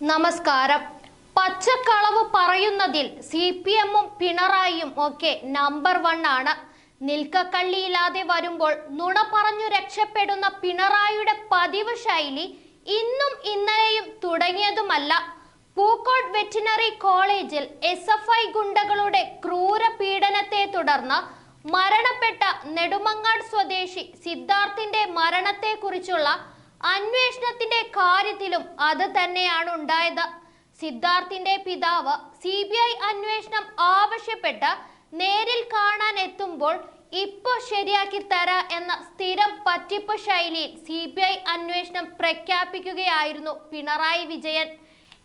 നമസ്കാരം. പച്ചക്കളവ് പറയുന്നതിൽ C P എമ്മും പിണറായിയും ഒക്കെ നമ്പർ വൺ ആണ്. നിൽക്കക്കള്ളിയില്ലാതെ വരുമ്പോൾ നുണ പറഞ്ഞു രക്ഷപ്പെടുന്ന പിണറായിയുടെ പതിവ് ശൈലി ഇന്നും ഇന്നലെയും തുടങ്ങിയതുമല്ല. പൂക്കോട് വെറ്റിനറി കോളേജിൽ എസ് എഫ് ഐ ഗുണ്ടകളുടെ ക്രൂര പീഡനത്തെ തുടർന്ന് മരണപ്പെട്ട നെടുമങ്ങാട് സ്വദേശി സിദ്ധാർത്ഥിന്റെ മരണത്തെക്കുറിച്ചുള്ള അന്വേഷണത്തിന്റെ കാര്യത്തിലും അത് തന്നെയാണ് ഉണ്ടായത്. സിദ്ധാർത്ഥിന്റെ പിതാവ് സി ബി ഐ അന്വേഷണം ആവശ്യപ്പെട്ട് നേരിൽ കാണാൻ എത്തുമ്പോൾ ഇപ്പൊ ശരിയാക്കി തരാ എന്ന സ്ഥിരം പറ്റിപ്പ് ശൈലിയിൽ സി ബി ഐ അന്വേഷണം പ്രഖ്യാപിക്കുകയായിരുന്നു പിണറായി വിജയൻ.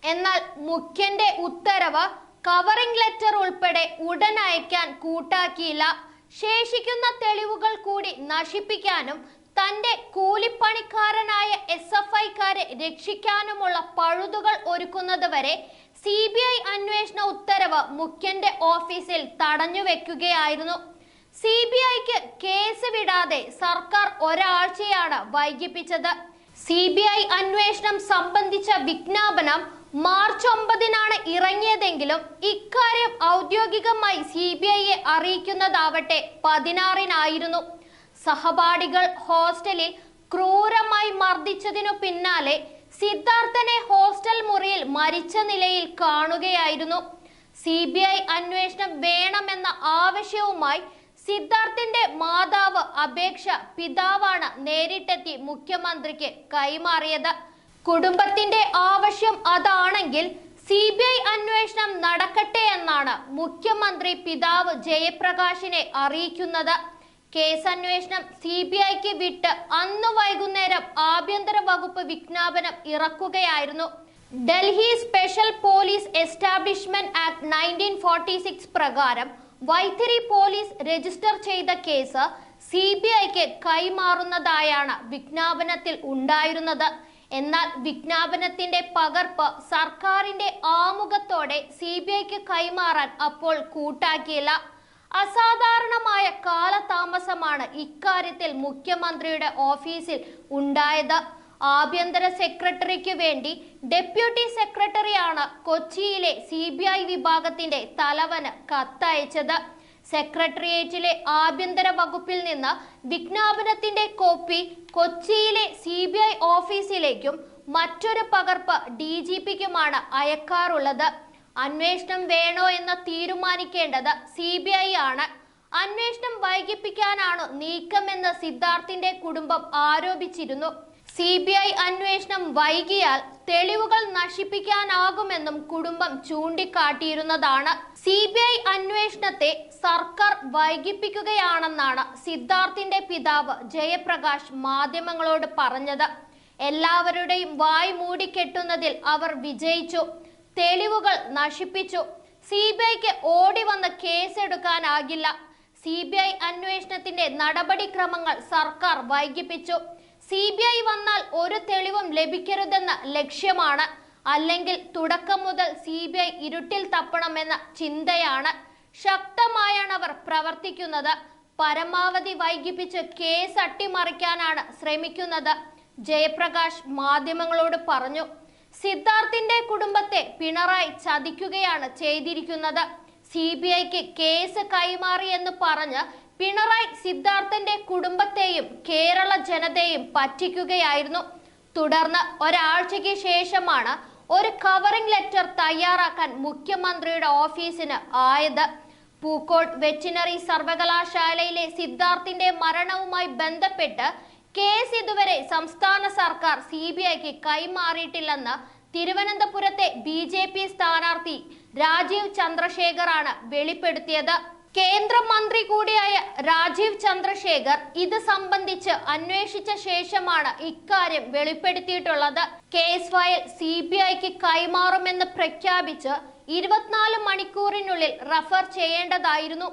എന്നാൽ മുഖ്യന്റെ ഉത്തരവ് കവറിംഗ് ലെറ്റർ ഉൾപ്പെടെ ഉടൻ അയക്കാൻ കൂട്ടാക്കിയില്ല. ശേഷിക്കുന്ന തെളിവുകൾ കൂടി നശിപ്പിക്കാനും തന്റെ കൂലിപ്പണിക്കാരനായ എസ് എഫ് ഐക്കാരെ രക്ഷിക്കാനുമുള്ള പഴുതുകൾ ഒരുക്കുന്നത് വരെ സി ബി ഐ അന്വേഷണ ഉത്തരവ് മുഖ്യന്റെ ഓഫീസിൽ തടഞ്ഞു വെക്കുകയായിരുന്നു. സി ബി ഐക്ക് കേസ് വിടാതെ സർക്കാർ ഒരാഴ്ചയാണ് വൈകിപ്പിച്ചത്. സി ബി ഐ അന്വേഷണം സംബന്ധിച്ച വിജ്ഞാപനം മാർച്ച് ഒമ്പതിനാണ് ഇറങ്ങിയതെങ്കിലും ഇക്കാര്യം ഔദ്യോഗികമായി സി ബി ഐയെ അറിയിക്കുന്നതാവട്ടെ പതിനാറിനായിരുന്നു. സഹപാഠികൾ ഹോസ്റ്റലിൽ ക്രൂരമായി മർദ്ദിച്ചതിനു പിന്നാലെ സിദ്ധാർത്ഥനെ ഹോസ്റ്റൽ മുറിയിൽ മരിച്ച നിലയിൽ കാണുകയായിരുന്നു. സി ബി ഐ അന്വേഷണം വേണമെന്ന ആവശ്യവുമായി സിദ്ധാർത്ഥിന്റെ മാതാവ് അപേക്ഷ പിതാവാണ് നേരിട്ടെത്തി മുഖ്യമന്ത്രിക്ക് കൈമാറിയത്. കുടുംബത്തിന്റെ ആവശ്യം അതാണെങ്കിൽ സി ബി ഐ അന്വേഷണം നടക്കട്ടെ എന്നാണ് മുഖ്യമന്ത്രി പിതാവ് ജയപ്രകാശിനെ അറിയിക്കുന്നത്. കേസ് അന്വേഷണം സി ബി ഐക്ക് വിട്ട് അന്ന് വൈകുന്നേരം ആഭ്യന്തര വകുപ്പ് വിജ്ഞാപനം ഇറക്കുകയായിരുന്നു. Delhi special police establishment act nineteen forty six പ്രകാരം വൈത്തിരി പോലീസ് രജിസ്റ്റർ ചെയ്ത കേസ് സി ബി ഐക്ക് കൈമാറുന്നതായാണ് വിജ്ഞാപനത്തിൽ ഉണ്ടായിരുന്നത്. എന്നാൽ വിജ്ഞാപനത്തിന്റെ പകർപ്പ് സർക്കാരിന്റെ ആമുഖത്തോടെ സി ബി ഐക്ക് കൈമാറാൻ അപ്പോൾ കൂട്ടാക്കിയില്ല. അസാധാരണമായ കാലതാമസമാണ് ഇക്കാര്യത്തിൽ മുഖ്യമന്ത്രിയുടെ ഓഫീസിൽ ഉണ്ടായത്. ആഭ്യന്തര സെക്രട്ടറിക്ക് വേണ്ടി ഡെപ്യൂട്ടി സെക്രട്ടറിയാണ് കൊച്ചിയിലെ സി ബി ഐ വിഭാഗത്തിന്റെ തലവന് കത്തയച്ചത്. സെക്രട്ടേറിയറ്റിലെ ആഭ്യന്തര വകുപ്പിൽ നിന്ന് വിജ്ഞാപനത്തിന്റെ കോപ്പി കൊച്ചിയിലെ സി ബി ഐ ഓഫീസിലേക്കും മറ്റൊരു പകർപ്പ് ഡി ജി പിക്കുമാണ് അയക്കാറുള്ളത്. അന്വേഷണം വേണോ എന്ന് തീരുമാനിക്കേണ്ടത് സി ബി ഐ ആണ്. അന്വേഷണം വൈകിപ്പിക്കാനാണ് നീക്കമെന്ന് സിദ്ധാർത്ഥിന്റെ കുടുംബം ആരോപിച്ചിരുന്നു. സി ബി ഐ അന്വേഷണം വൈകിയാൽ തെളിവുകൾ നശിപ്പിക്കാനാകുമെന്നും കുടുംബം ചൂണ്ടിക്കാട്ടിയിരുന്നതാണ്. സി ബി ഐ അന്വേഷണത്തെ സർക്കാർ വൈകിപ്പിക്കുകയാണെന്നാണ് സിദ്ധാർത്ഥിന്റെ പിതാവ് ജയപ്രകാശ് മാധ്യമങ്ങളോട് പറഞ്ഞത്. എല്ലാവരുടെയും വായ് മൂടിക്കെട്ടുന്നതിൽ അവർ വിജയിച്ചു. തെളിവുകൾ നശിപ്പിച്ചു. സി ബി ഐക്ക് ഓടി വന്ന് കേസെടുക്കാനാകില്ല. സി ബി ഐ അന്വേഷണത്തിന്റെ നടപടിക്രമങ്ങൾ സർക്കാർ വൈകിപ്പിച്ചു. സി ബി ഐ വന്നാൽ ഒരു തെളിവും ലഭിക്കരുതെന്ന ലക്ഷ്യമാണ്. അല്ലെങ്കിൽ തുടക്കം മുതൽ സി ബി ഐ ഇരുട്ടിൽ തപ്പണമെന്ന ചിന്തയാണ്. ശക്തമായാണ് അവർ പ്രവർത്തിക്കുന്നത്. പരമാവധി വൈകിപ്പിച്ച് കേസ് അട്ടിമറിക്കാനാണ് ശ്രമിക്കുന്നത്. ജയപ്രകാശ് മാധ്യമങ്ങളോട് പറഞ്ഞു. സിദ്ധാർത്ഥിന്റെ കുടുംബത്തെ പിണറായി ചതിക്കുകയാണ് ചെയ്തിരിക്കുന്നത്. സി ബി ഐക്ക് കേസ് കൈമാറി എന്ന് പറഞ്ഞ് പിണറായി സിദ്ധാർത്ഥന്റെ കുടുംബത്തെയും കേരള ജനതയെയും പറ്റിക്കുകയായിരുന്നു. തുടർന്ന് ഒരാഴ്ചയ്ക്ക് ശേഷമാണ് ഒരു കവറിംഗ് ലെറ്റർ തയ്യാറാക്കാൻ മുഖ്യമന്ത്രിയുടെ ഓഫീസിന് ആയത്. പൂക്കോട് വെറ്റിനറി സർവകലാശാലയിലെ സിദ്ധാർത്ഥിന്റെ മരണവുമായി ബന്ധപ്പെട്ട് കേസ് ഇതുവരെ സംസ്ഥാന സർക്കാർ സി ബി ഐക്ക് കൈമാറിയിട്ടില്ലെന്ന് തിരുവനന്തപുരത്തെ ബി ജെ പി സ്ഥാനാർത്ഥി രാജീവ് ചന്ദ്രശേഖറാണ് വെളിപ്പെടുത്തിയത്. കേന്ദ്രമന്ത്രി കൂടിയായ രാജീവ് ചന്ദ്രശേഖർ ഇത് സംബന്ധിച്ച് അന്വേഷിച്ച ശേഷമാണ് ഇക്കാര്യം വെളിപ്പെടുത്തിയിട്ടുള്ളത്. കേസ് ഫയൽ സി ബി ഐക്ക് കൈമാറുമെന്ന് പ്രഖ്യാപിച്ച് ഇരുപത്തിനാല് മണിക്കൂറിനുള്ളിൽ റഫർ ചെയ്യേണ്ടതായിരുന്നു.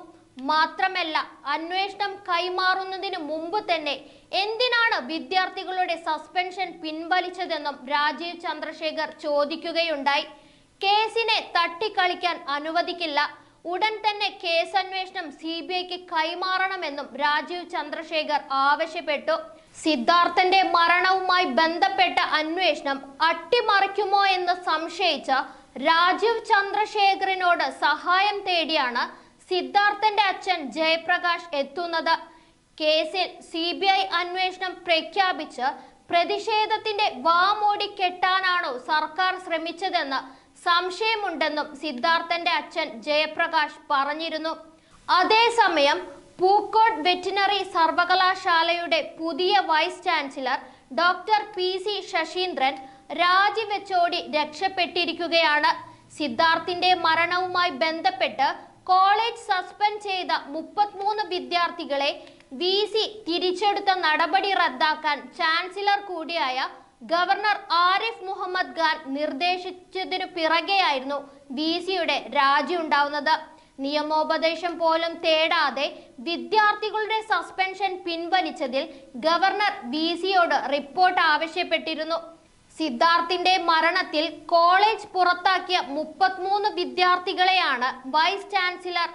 മാത്രമല്ല അന്വേഷണം കൈമാറുന്നതിന് മുമ്പ് തന്നെ എന്തിനാണ് വിദ്യാർത്ഥികളുടെ സസ്പെൻഷൻ പിൻവലിച്ചതെന്നും രാജീവ് ചന്ദ്രശേഖർ ചോദിക്കുകയുണ്ടായി. കേസിനെ തട്ടിക്കളിക്കാൻ അനുവദിക്കില്ല. ഉടൻ തന്നെ കേസ് അന്വേഷണം സി ബി ഐക്ക് കൈമാറണമെന്നും രാജീവ് ചന്ദ്രശേഖർ ആവശ്യപ്പെട്ടു. സിദ്ധാർത്ഥന്റെ മരണവുമായി ബന്ധപ്പെട്ട അന്വേഷണം അട്ടിമറിക്കുമോ എന്ന് സംശയിച്ച രാജീവ് ചന്ദ്രശേഖറിനോട് സഹായം തേടിയാണ് സിദ്ധാർത്ഥന്റെ അച്ഛൻ ജയപ്രകാശ് എത്തുന്നത് കേസിൽ സി ബി ഐ അന്വേഷണം പ്രഖ്യാപിച്ച് പ്രതിഷേധത്തിന്റെ വാമോടി കെട്ടാനാണോ സർക്കാർ ശ്രമിച്ചതെന്ന് സംശയമുണ്ടെന്നും സിദ്ധാർത്ഥന്റെ അച്ഛൻ ജയപ്രകാശ് പറഞ്ഞിരുന്നു. അതേസമയം പൂക്കോട് വെറ്റിനറി സർവകലാശാലയുടെ പുതിയ vice chancellor doctor P C Sasheendran രാജിവെച്ചോടി രക്ഷപ്പെട്ടിരിക്കുകയാണ്. സിദ്ധാർത്ഥിന്റെ മരണവുമായി ബന്ധപ്പെട്ട് കോളേജ് സസ്പെൻഡ് ചെയ്ത മുപ്പത്തിമൂന്ന് വിദ്യാർത്ഥികളെ വി സി തിരിച്ചെടുത്ത നടപടി റദ്ദാക്കാൻ ചാൻസലർ കൂടിയായ ഗവർണർ ആരിഫ് മുഹമ്മദ് ഖാൻ നിർദ്ദേശിച്ചതിനു പിറകെയായിരുന്നു വി സിയുടെ രാജി ഉണ്ടാവുന്നത്. നിയമോപദേശം പോലും തേടാതെ വിദ്യാർത്ഥികളുടെ സസ്പെൻഷൻ പിൻവലിച്ചതിൽ ഗവർണർ വി സിയോട് റിപ്പോർട്ട് ആവശ്യപ്പെട്ടിരുന്നു. സിദ്ധാർത്ഥിന്റെ മരണത്തിൽ കോളേജ് പുറത്താക്കിയ മുപ്പത്തിമൂന്ന് വിദ്യാർത്ഥികളെയാണ് vice chancellor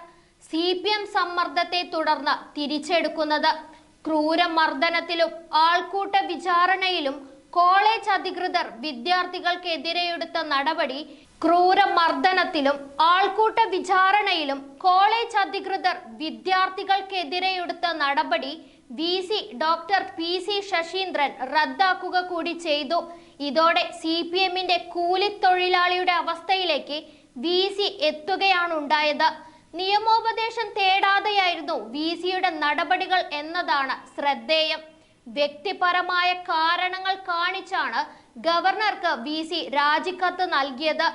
C P M സമ്മർദ്ദത്തെ തുടർന്ന് തിരിച്ചെടുക്കുന്നത്. ക്രൂരമർദ്ദനത്തിലും ആൾക്കൂട്ട വിചാരണയിലും കോളേജ് അധികൃതർ വിദ്യാർത്ഥികൾക്കെതിരെയെടുത്ത നടപടി ക്രൂരമർദ്ദനത്തിലും ആൾക്കൂട്ട വിചാരണയിലും കോളേജ് അധികൃതർ വിദ്യാർത്ഥികൾക്കെതിരെയെടുത്ത നടപടി V C doctor P C Sasheendran റദ്ദാക്കുക കൂടി ചെയ്തു. ഇതോടെ സി പി എമ്മിന്റെ കൂലിത്തൊഴിലാളിയുടെ അവസ്ഥയിലേക്ക് വി സി എത്തുകയാണുണ്ടായത്. നിയമോപദേശം തേടാതെയായിരുന്നു വി സിയുടെ നടപടികൾ എന്നതാണ് ശ്രദ്ധേയം. വ്യക്തിപരമായ കാരണങ്ങൾ കാണിച്ചാണ് ഗവർണർക്ക് വി സി രാജിക്കത്ത് നൽകിയത്.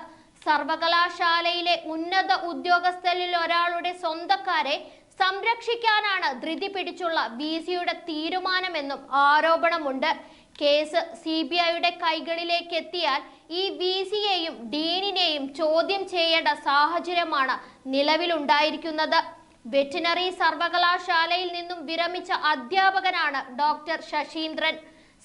സർവകലാശാലയിലെ ഉന്നത ഉദ്യോഗസ്ഥരിൽ ഒരാളുടെ സ്വന്തക്കാരെ സംരക്ഷിക്കാനാണ് ധൃതി പിടിച്ചുള്ള വി സിയുടെ തീരുമാനമെന്നും ആരോപണമുണ്ട്. കേസ് സി ബി ഐയുടെ കൈകളിലേക്ക് എത്തിയാൽ ഈ വി സിയെയും ഡീനിനെയും ചോദ്യം ചെയ്യേണ്ട സാഹചര്യമാണ് നിലവിലുണ്ടായിരിക്കുന്നത്. വെറ്റിനറി സർവകലാശാലയിൽ നിന്നും വിരമിച്ച അധ്യാപകനാണ് ഡോക്ടർ ശശീന്ദ്രൻ.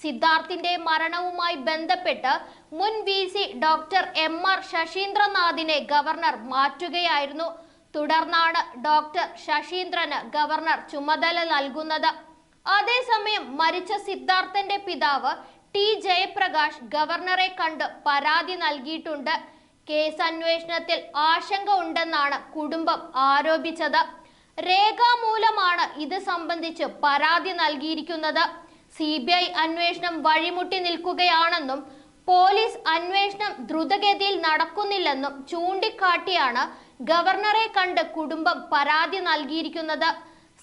സിദ്ധാർത്ഥിന്റെ മരണവുമായി ബന്ധപ്പെട്ട് മുൻ V C doctor M R ശശീന്ദ്രനാഥിനെ governor മാറ്റുകയായിരുന്നു. തുടർന്നാണ് ഡോക്ടർ ശശീന്ദ്രന് ഗവർണർ ചുമതല നൽകുന്നത്. അതേസമയം മരിച്ച സിദ്ധാർത്ഥന്റെ പിതാവ് ടി ജയപ്രകാശ് ഗവർണറെ കണ്ട് പരാതി നൽകിയിട്ടുണ്ട്. കേസ് അന്വേഷണത്തിൽ ആശങ്ക ഉണ്ടെന്നാണ് കുടുംബം ആരോപിച്ചത്. രേഖാമൂലമാണ് ഇത് സംബന്ധിച്ച് പരാതി നൽകിയിരിക്കുന്നത്. സി ബി ഐ അന്വേഷണം വഴിമുട്ടി നിൽക്കുകയാണെന്നും പോലീസ് അന്വേഷണം ദ്രുതഗതിയിൽ നടക്കുന്നില്ലെന്നും ചൂണ്ടിക്കാട്ടിയാണ് ഗവർണറെ കണ്ട് കുടുംബം പരാതി നൽകിയിരിക്കുന്നത്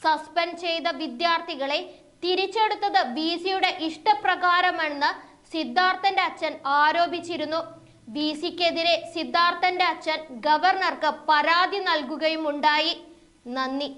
സസ്പെൻഡ് ചെയ്ത വിദ്യാർത്ഥികളെ തിരിച്ചെടുത്തത് വി സിയുടെ ഇഷ്ടപ്രകാരമെന്ന് സിദ്ധാർത്ഥന്റെ അച്ഛൻ ആരോപിച്ചിരുന്നു. വി സിക്കെതിരെ സിദ്ധാർത്ഥന്റെ അച്ഛൻ ഗവർണർക്ക് പരാതി നൽകുകയും ഉണ്ടായി നന്ദി.